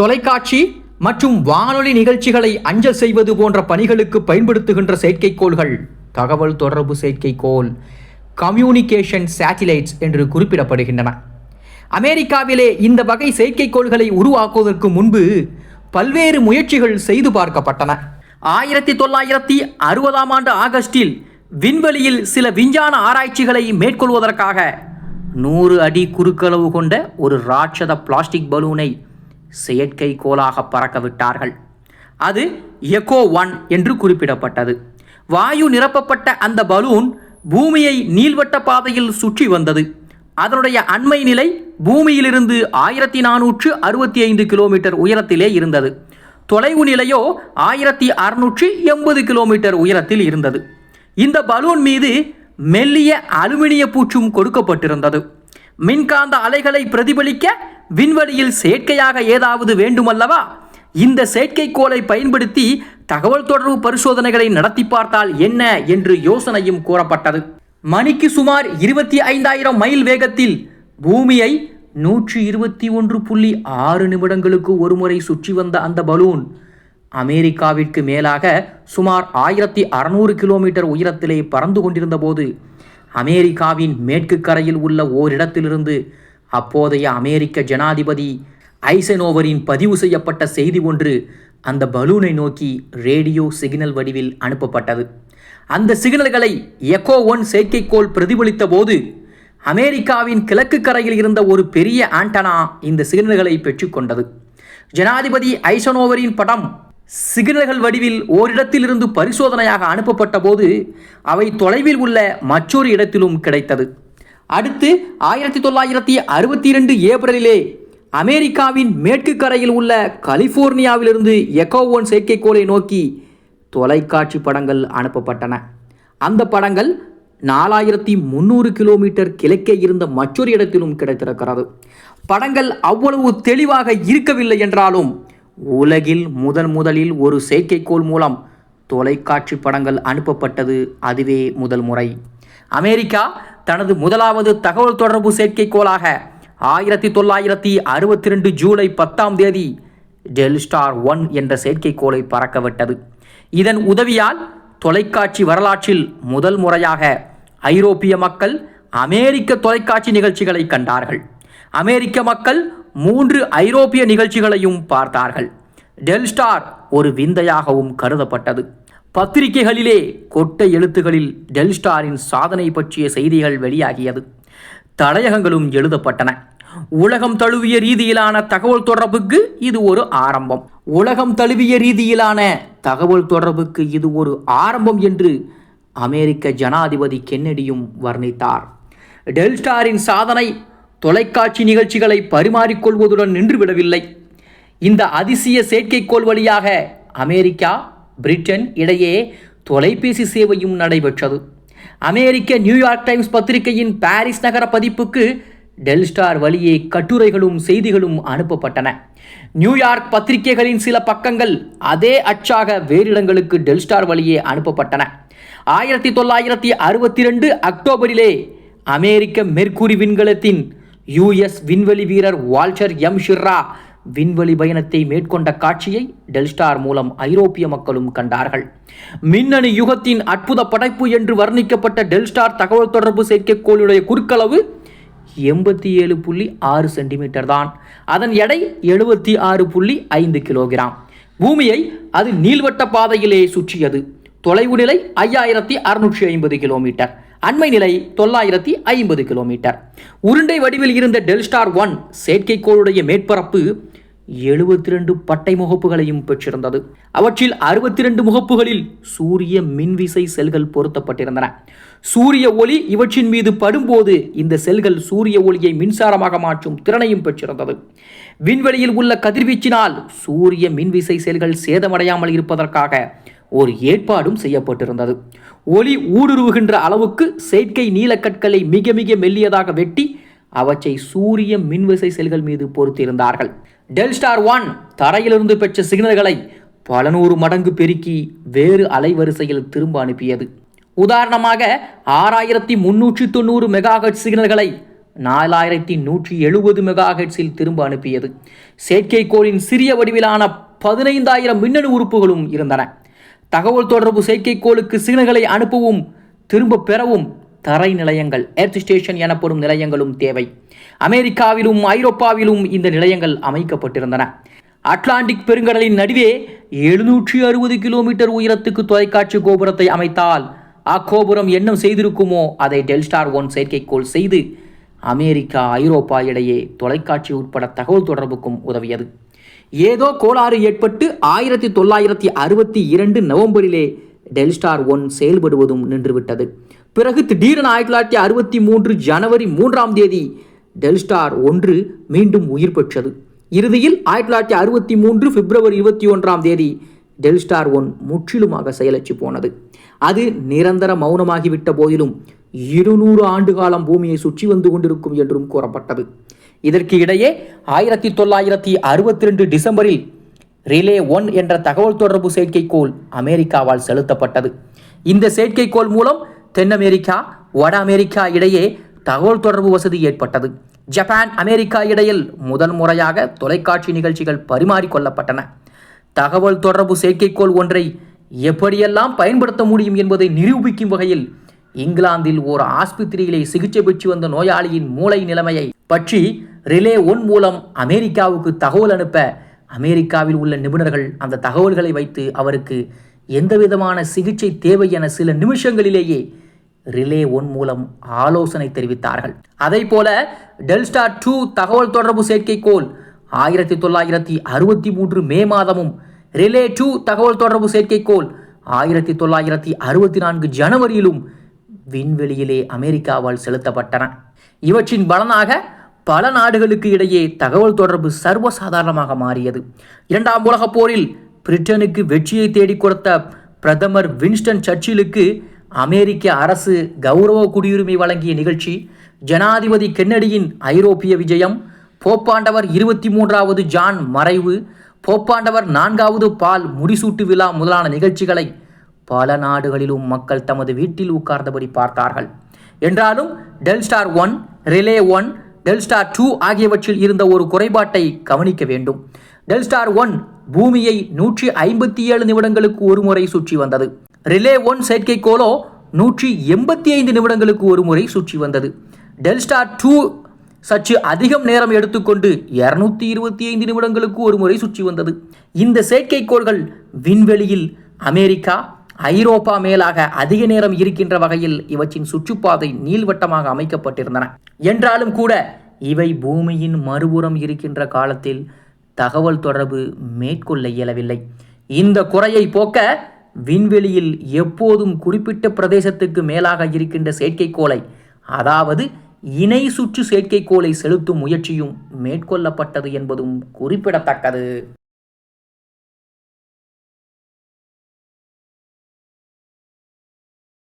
தொலைக்காட்சி மற்றும் வானொலி நிகழ்ச்சிகளை அஞ்சல் செய்வது போன்ற பணிகளுக்கு பயன்படுத்துகின்ற செயற்கைக்கோள்கள். தகவல் தொடர்பு செயற்கைக்கோள் கம்யூனிகேஷன் சேட்டிலைட்ஸ் என்று குறிப்பிடப்படுகின்றன. அமெரிக்காவிலே இந்த வகை செயற்கைக்கோள்களை உருவாக்குவதற்கு முன்பு பல்வேறு முயற்சிகள் செய்து பார்க்கப்பட்டன. ஆயிரத்தி தொள்ளாயிரத்தி அறுபதாம் ஆண்டு ஆகஸ்டில் விண்வெளியில் சில விஞ்ஞான ஆராய்ச்சிகளை மேற்கொள்வதற்காக நூறு அடி குறுக்களவு கொண்ட ஒரு ராட்சத பிளாஸ்டிக் பலூனை செயற்கைக்கோளாக பறக்க பறக்கவிட்டார்கள். அது எகோ ஒன் என்று குறிப்பிடப்பட்டது. வாயு நிரப்பப்பட்ட அந்த பலூன் பூமியை நீள்வட்ட பாதையில் சுற்றி வந்தது. அதனுடைய அண்மை நிலை பூமியிலிருந்து ஆயிரத்தி நானூற்று அறுபத்தி ஐந்து கிலோமீட்டர் உயரத்திலே இருந்தது. தொலைவு நிலையோ ஆயிரத்தி அறுநூற்றி எண்பது கிலோமீட்டர் உயரத்தில் இருந்தது. இந்த பலூன் மீது மெல்லிய அலுமினிய பூச்சும் கொடுக்கப்பட்டிருந்தது. மின்காந்த அலைகளை பிரதிபலிக்க விண்வெளியில் செயற்கையாக ஏதாவது வேண்டுமல்லவா? இந்த செயற்கைக்கோளை பயன்படுத்தி தகவல் தொடர்பு பரிசோதனைகளை நடத்தி பார்த்தால் என்ன என்று யோசனையும் கூறப்பட்டது. மணிக்கு சுமார் இருபத்தி ஐந்தாயிரம் மைல் வேகத்தில் பூமியை நூற்றி இருபத்தி ஒன்று புள்ளி ஆறு நிமிடங்களுக்கு ஒருமுறை சுற்றி வந்த அந்த பலூன் அமெரிக்காவிற்கு மேலாக சுமார் ஆயிரத்தி அறநூறு கிலோமீட்டர் உயரத்திலே பறந்து கொண்டிருந்த போது அமெரிக்காவின் மேற்கு கரையில் உள்ள ஓரிடத்திலிருந்து அப்போதைய அமெரிக்க ஜனாதிபதி ஐசனோவரின் பதிவு செய்யப்பட்ட செய்தி ஒன்று அந்த பலூனை நோக்கி ரேடியோ சிக்னல் வடிவில் அனுப்பப்பட்டது. அந்த சிக்னல்களை எக்கோ ஒன் செயற்கைக்கோள் பிரதிபலித்த போது அமெரிக்காவின் கிழக்கு கரையில் இருந்த ஒரு பெரிய ஆண்டனா இந்த சிக்னல்களை பெற்றுக்கொண்டது. ஜனாதிபதி ஐசனோவரின் படம் சிக்னல்கள் வடிவில் ஓரிடத்திலிருந்து பரிசோதனையாக அனுப்பப்பட்ட போது அவை தொலைவில் உள்ள மற்றொரு இடத்திலும் கிடைத்தது. அடுத்து ஆயிரத்தி தொள்ளாயிரத்தி அறுபத்தி இரண்டு ஏப்ரலிலே அமெரிக்காவின் மேற்கு கரையில் உள்ள கலிபோர்னியாவிலிருந்து எக்கோவோன் செயற்கைக்கோளை நோக்கி தொலைக்காட்சி படங்கள் அனுப்பப்பட்டன. அந்த படங்கள் நாலாயிரத்தி முந்நூறு கிலோமீட்டர் கிழக்கே இருந்த மற்றொரு இடத்திலும் கிடைத்திருக்கிறது. படங்கள் அவ்வளவு தெளிவாக இருக்கவில்லை என்றாலும் உலகில் முதன் முதலில் ஒரு செயற்கைக்கோள் மூலம் தொலைக்காட்சி படங்கள் அனுப்பப்பட்டது அதுவே முதல் முறை. அமெரிக்கா தனது முதலாவது தகவல் தொடர்பு செயற்கைக்கோளாக ஆயிரத்தி தொள்ளாயிரத்தி அறுபத்தி ரெண்டு ஜூலை பத்தாம் தேதி டெல்ஸ்டார் ஒன் என்ற செயற்கைக்கோளை பறக்கவிட்டது. இதன் உதவியால் தொலைக்காட்சி வரலாற்றில் முதல் முறையாக ஐரோப்பிய மக்கள் அமெரிக்க தொலைக்காட்சி நிகழ்ச்சிகளை கண்டார்கள். அமெரிக்க மக்கள் மூன்று ஐரோப்பிய நிகழ்ச்சிகளையும் பார்த்தார்கள். டெல்ஸ்டார் ஒரு விந்தையாகவும் கருதப்பட்டது. பத்திரிகைகளிலே கொட்டை எழுத்துகளில் டெல்ஸ்டாரின் சாதனை பற்றிய செய்திகள் வெளியாகியது. தலையகங்களும் எழுதப்பட்டன. உலகம் தழுவிய ரீதியிலான தகவல் தொடர்புக்கு இது ஒரு ஆரம்பம். உலகம் தழுவிய ரீதியிலான தகவல் தொடர்புக்கு இது ஒரு ஆரம்பம் என்று அமெரிக்க ஜனாதிபதி கென்னடியும் வர்ணித்தார். டெல்ஸ்டாரின் சாதனை தொலைக்காட்சி நிகழ்ச்சிகளை பரிமாறிக்கொள்வதுடன் நின்றுவிடவில்லை. இந்த அதிசய செயற்கைக்கோள் வழியாக அமெரிக்கா பிரிட்டன் இடையே தொலைபேசி சேவையும் நடைபெற்றது. அமெரிக்க நியூயார்க் டைம்ஸ் பத்திரிகையின் பாரிஸ் நகர பதிப்புக்கு டெல்ஸ்டார் வழியே கட்டுரைகளும் செய்திகளும் அனுப்பப்பட்டன. நியூயார்க் பத்திரிகைகளின் சில பக்கங்கள் அதே அச்சாக வேறு இடங்களுக்கு டெல்ஸ்டார் வழியே அனுப்பப்பட்டன. ஆயிரத்தி தொள்ளாயிரத்தி அறுபத்தி ரெண்டு அக்டோபரிலே அமெரிக்க மெர்க்குரி விண்கலத்தின் யுஎஸ் விண்வெளி வீரர் வால்டர் எம். ஷிர்ரா விண்வெளி பயணத்தை மேற்கொண்ட காட்சியை டெல்ஸ்டார் மூலம் ஐரோப்பிய மக்களும் கண்டார்கள். மின்னணு யுகத்தின் அற்புத படைப்பு என்று வர்ணிக்கப்பட்ட டெல்ஸ்டார் தகவல் தொடர்பு செயற்கைக்கோளுடைய குறுக்களவு எண்பத்தி ஏழு புள்ளி ஆறு சென்டிமீட்டர் தான். அதன் எடை எழுபத்தி ஆறு புள்ளி ஐந்து கிலோகிராம். பூமியை அது நீள்வட்ட பாதையிலே சுற்றியது. தொலைவு நிலை ஐயாயிரத்தி அறுநூற்றி ஐம்பது கிலோமீட்டர். அண்மை நிலை தொள்ளாயிரத்தி ஐம்பது கிலோமீட்டர். உருண்டை வடிவில் இருந்த டெல்ஸ்டார் ஒன் செயற்கைக்கோளுடைய மேற்பரப்பு எழுபத்தி ரெண்டு பட்டை முகப்புகளையும் பெற்றிருந்தது. அவற்றில் அறுபத்தி ரெண்டு முகப்புகளில் சூரிய மின்விசை செல்கள் பொருத்தப்பட்டிருந்தன. சூரிய ஒளி இவற்றின் மீது படும்போது இந்த செல்கள் சூரிய ஒளியை மின்சாரமாக மாற்றும் திறனையும் பெற்றிருந்தது. விண்வெளியில் உள்ள கதிர்வீச்சினால் சூரிய மின்விசை செல்கள் சேதமடையாமல் இருப்பதற்காக ஒரு ஏற்பாடும் செய்யப்பட்டிருந்தது. ஒளி ஊடுருவுகின்ற அளவுக்கு செயற்கை நீலக்கற்களை மிக மிக மெல்லியதாக வெட்டி அவற்றை சூரிய மின்விசை செல்கள் மீது பொருத்தியிருந்தார்கள். டெல்ஸ்டார் ஒன் தரையிலிருந்து பெற்ற சிக்னல்களை பல நூறு மடங்கு பெருக்கி வேறு அலைவரிசையில் திரும்ப அனுப்பியது. உதாரணமாக ஆறாயிரத்தி முன்னூற்றி தொண்ணூறு மெகாஹெட் சிக்னல்களை நாலாயிரத்தி நூற்றி எழுபது மெகாஹெட்ஸில் திரும்ப அனுப்பியது. செயற்கைக்கோளின் சிறிய வடிவிலான பதினைந்தாயிரம் மின்னணு உறுப்புகளும் இருந்தன. தகவல் தொடர்பு செயற்கைக்கோளுக்கு சிக்னல்களை அனுப்பவும் திரும்ப பெறவும் தரை நிலையங்கள் எர்த் ஸ்டேஷன் எனப்படும் நிலையங்களும் தேவை. அமெரிக்காவிலும் ஐரோப்பாவிலும் இந்த நிலையங்கள் அமைக்கப்பட்டிருந்தன. அட்லாண்டிக் பெருங்கடலின் நடுவே எழுநூற்றி அறுபது கிலோமீட்டர் உயரத்துக்கு தொலைக்காட்சி கோபுரத்தை அமைத்தால் அக்கோபுரம் என்ன செய்திருக்குமோ அதை டெல்ஸ்டார் ஒன் செயற்கைக்கோள் செய்து அமெரிக்கா ஐரோப்பா இடையே தொலைக்காட்சி உட்பட தகவல் தொடர்புக்கும் உதவியது. ஏதோ கோளாறு ஏற்பட்டு ஆயிரத்தி தொள்ளாயிரத்தி அறுபத்தி இரண்டு நவம்பரிலே டெல்ஸ்டார் ஒன் செயல்படுவதும் நின்றுவிட்டது. பிறகு திடீரென ஆயிரத்தி தொள்ளாயிரத்தி அறுபத்தி மூன்று ஜனவரி மூன்றாம் தேதி டெல்ஸ்டார் ஒன்று மீண்டும் உயிர் பெற்றது. இறுதியில் ஆயிரத்தி தொள்ளாயிரத்தி அறுபத்தி மூன்று பிப்ரவரி இருபத்தி ஒன்றாம் தேதி டெல்ஸ்டார் ஒன் முற்றிலுமாக செயலற்று போனது. அது நிரந்தர மௌனமாகிவிட்ட போதிலும் இருநூறு ஆண்டு காலம் பூமியை சுற்றி வந்து கொண்டிருக்கும் என்றும் கூறப்பட்டது. இதற்கு இடையே ஆயிரத்தி தொள்ளாயிரத்தி அறுபத்தி ரெண்டு டிசம்பரில் ரிலே ஒன் என்ற தகவல் தொடர்பு செயற்கைக்கோள் அமெரிக்காவால் செலுத்தப்பட்டது. இந்த செயற்கைக்கோள் மூலம் தென் அமெரிக்கா வட அமெரிக்கா இடையே தகவல் தொடர்பு வசதி ஏற்பட்டது. ஜப்பான் அமெரிக்கா இடையில் முதல் முறையாக தொலைக்காட்சி நிகழ்ச்சிகள் பரிமாறிக்கொள்ளப்பட்டன தகவல் தொடர்பு செயற்கைக்கோள் ஒன்றை எப்படியெல்லாம் பயன்படுத்த முடியும் என்பதை நிரூபிக்கும் வகையில் இங்கிலாந்தில் ஒரு ஆஸ்பத்திரியிலே சிகிச்சை பெற்று வந்த நோயாளியின் மூளை நிலைமையை பற்றி ரிலே ஒன் மூலம் அமெரிக்காவுக்கு தகவல் அனுப்ப அமெரிக்காவில் உள்ள நிபுணர்கள் அந்த தகவல்களை வைத்து அவருக்கு எந்தவிதமான சிகிச்சை தேவை என சில நிமிஷங்களிலேயே ரிலே ஒன் மூலம் ஆலோசனை தெரிவித்தார்கள். அதை போல டெல்ஸ்டார் டூ தகவல் தொடர்பு செயற்கைக்கோள் ஆயிரத்தி தொள்ளாயிரத்தி அறுபத்தி மூன்று மே மாதமும் ரிலே டூ தகவல் தொடர்பு செயற்கைக்கோள் ஆயிரத்தி தொள்ளாயிரத்தி அறுபத்தி நான்கு ஜனவரியிலும் விண்வெளியிலே அமெரிக்காவால் செலுத்தப்பட்டன. இவற்றின் பலனாக பல நாடுகளுக்கு இடையே தகவல் தொடர்பு சர்வசாதாரணமாக மாறியது. இரண்டாம் உலகப் போரில் பிரிட்டனுக்கு வெற்றியை தேடிக் கொடுத்த பிரதமர் வின்ஸ்டன் சர்ச்சிலுக்கு அமெரிக்க அரசு கௌரவ குடியுரிமை வழங்கிய நிகழ்ச்சி ஜனாதிபதி கென்னடியின் ஐரோப்பிய விஜயம் போப்பாண்டவர் இருபத்தி மூன்றாவது ஜான் மறைவு போப்பாண்டவர் நான்காவது பால் முடிசூட்டு விழா முதலான நிகழ்ச்சிகளை பல நாடுகளிலும் மக்கள் தமது வீட்டில் உட்கார்ந்தபடி பார்த்தார்கள். என்றாலும் Telstar one relay one Telstar two ஆகியவற்றில் இருந்த ஒரு குறைபாட்டை கவனிக்க வேண்டும். டெல்ஸ்டார் ஒன் பூமியை நூற்றி ஐம்பத்தி ஏழு நிமிடங்களுக்கு ஒருமுறை சுற்றி வந்தது. ரிலே ஒன் செயற்கைக்கோளோ நூற்றி எண்பத்தி ஐந்து நிமிடங்களுக்கு ஒரு முறை சுற்றி வந்தது. டெல்ஸ்டார் டூ சற்று அதிகம் நேரம் எடுத்துக்கொண்டு இருநூத்தி இருபத்தி ஐந்து நிமிடங்களுக்கு ஒரு முறை சுற்றி வந்தது. இந்த செயற்கைக்கோள்கள் விண்வெளியில் அமெரிக்கா ஐரோப்பா மேலாக அதிக நேரம் இருக்கின்ற வகையில் இவற்றின் சுற்றுப்பாதை நீள்வட்டமாக அமைக்கப்பட்டிருந்தன. என்றாலும் கூட இவை பூமியின் மறுபுறம் இருக்கின்ற காலத்தில் தகவல் தொடர்பு மேற்கொள்ள இயலவில்லை. இந்த குறையை போக்க விண்வெளியில் எப்போதும் குறிப்பிட்ட பிரதேசத்துக்கு மேலாக இருக்கின்ற செயற்கைக்கோளை அதாவது இணை சுற்று செயற்கைக்கோளை செலுத்தும் முயற்சியும் மேற்கொள்ளப்பட்டது என்பதும் குறிப்பிடத்தக்கது.